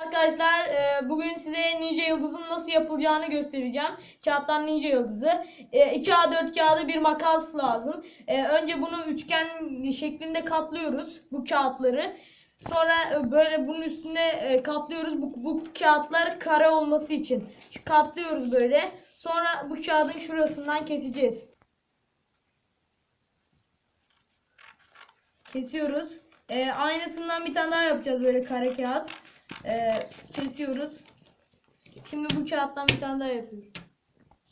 Arkadaşlar e, bugün size ninja yıldızın nasıl yapılacağını göstereceğim. Kağıttan ninja yıldızı. E, 2 A4 kağıdı bir makas lazım. E, önce bunu üçgen şeklinde katlıyoruz bu kağıtları. Sonra e, böyle bunun üstüne e, katlıyoruz bu, bu kağıtlar kare olması için. Katlıyoruz böyle. Sonra bu kağıdın şurasından keseceğiz. Kesiyoruz. E, aynısından bir tane daha yapacağız böyle kare kağıt. E, kesiyoruz. Şimdi bu kağıttan bir tane daha yapıyoruz.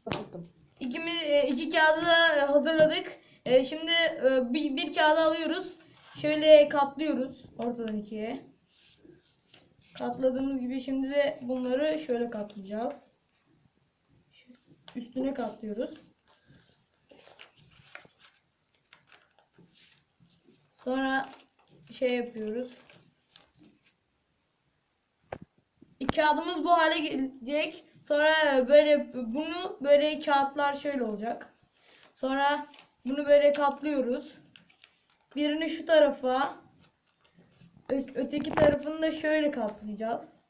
Baktım. İkimiz e, iki kağıdı da e, hazırladık. E, şimdi e, bir, bir kağıdı alıyoruz. Şöyle katlıyoruz ortadan ikiye. Katladığımız gibi şimdi de bunları şöyle katlayacağız. Üstüne katlıyoruz. Sonra şey yapıyoruz. E, Kağıdımız bu hale gelecek. Sonra böyle bunu böyle kağıtlar şöyle olacak. Sonra bunu böyle katlıyoruz. Birini şu tarafa öteki tarafını da şöyle katlayacağız.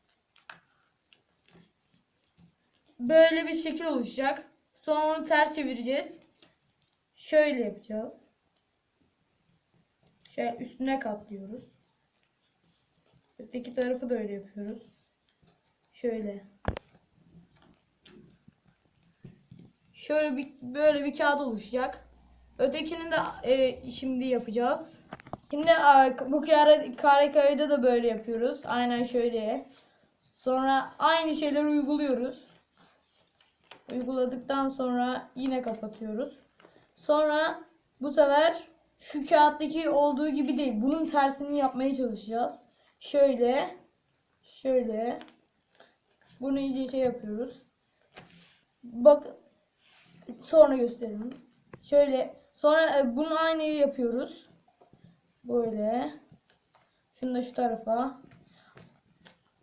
Böyle bir şekil oluşacak. Sonra onu ters çevireceğiz. Şöyle yapacağız. Şöyle üstüne katlıyoruz. Öteki tarafı da öyle yapıyoruz. Şöyle. Şöyle bir böyle bir kağıt oluşacak. Ötekini de e, şimdi yapacağız. Şimdi e, bu kare, kare kayıda da böyle yapıyoruz. Aynen şöyle. Sonra aynı şeyleri uyguluyoruz. Uyguladıktan sonra yine kapatıyoruz. Sonra bu sefer şu kağıttaki olduğu gibi değil. Bunun tersini yapmaya çalışacağız. Şöyle. Şöyle. Bunu iyice şey yapıyoruz. Bak sonra gösterelim. Şöyle sonra e, bunu aynı yapıyoruz. Böyle. Şunu da şu tarafa.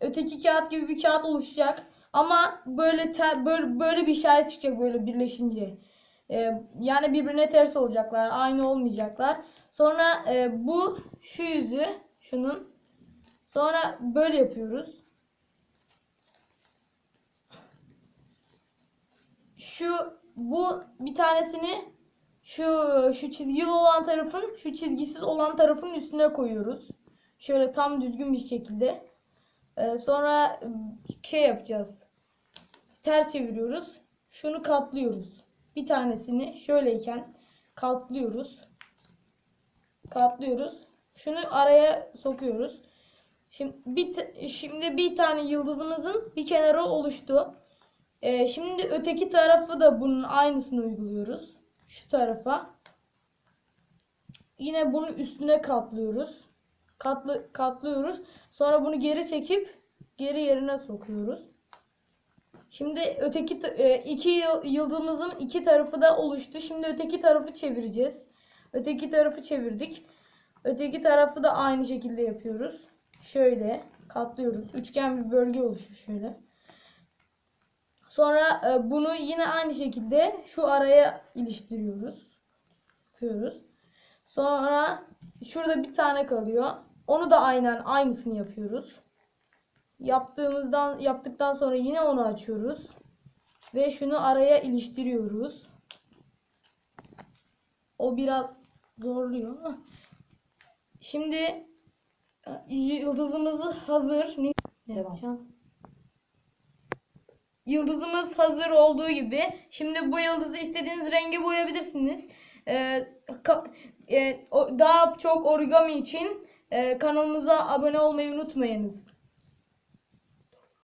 Öteki kağıt gibi bir kağıt oluşacak. Ama böyle te- böyle böyle bir işaret çıkacak böyle birleşince. E, yani birbirine ters olacaklar. Aynı olmayacaklar. Sonra e, bu şu yüzü şunun. Sonra böyle yapıyoruz. Şu bu bir tanesini şu şu çizgili olan tarafın şu çizgisiz olan tarafın üstüne koyuyoruz. Şöyle tam düzgün bir şekilde. Ee, sonra şey yapacağız. Ters çeviriyoruz. Şunu katlıyoruz. Bir tanesini şöyleyken katlıyoruz. Katlıyoruz. Şunu araya sokuyoruz. Şimdi bir şimdi bir tane yıldızımızın bir kenarı oluştu. Ee, şimdi öteki tarafı da bunun aynısını uyguluyoruz. Şu tarafa. Yine bunun üstüne katlıyoruz. Katlı, katlıyoruz. Sonra bunu geri çekip geri yerine sokuyoruz. Şimdi öteki e, iki yıl- yıldızımızın iki tarafı da oluştu. Şimdi öteki tarafı çevireceğiz. Öteki tarafı çevirdik. Öteki tarafı da aynı şekilde yapıyoruz. Şöyle katlıyoruz. Üçgen bir bölge oluşuyor şöyle. Sonra e, bunu yine aynı şekilde şu araya iliştiriyoruz. Yapıyoruz. Sonra şurada bir tane kalıyor. Onu da aynen aynısını yapıyoruz. Yaptığımızdan yaptıktan sonra yine onu açıyoruz ve şunu araya iliştiriyoruz. O biraz zorluyor. Şimdi e, yıldızımız hazır. Ne Devam. yapacağım? Yıldızımız hazır olduğu gibi. Şimdi bu yıldızı istediğiniz renge boyayabilirsiniz. Ee, e, daha çok origami için e, kanalımıza abone olmayı unutmayınız.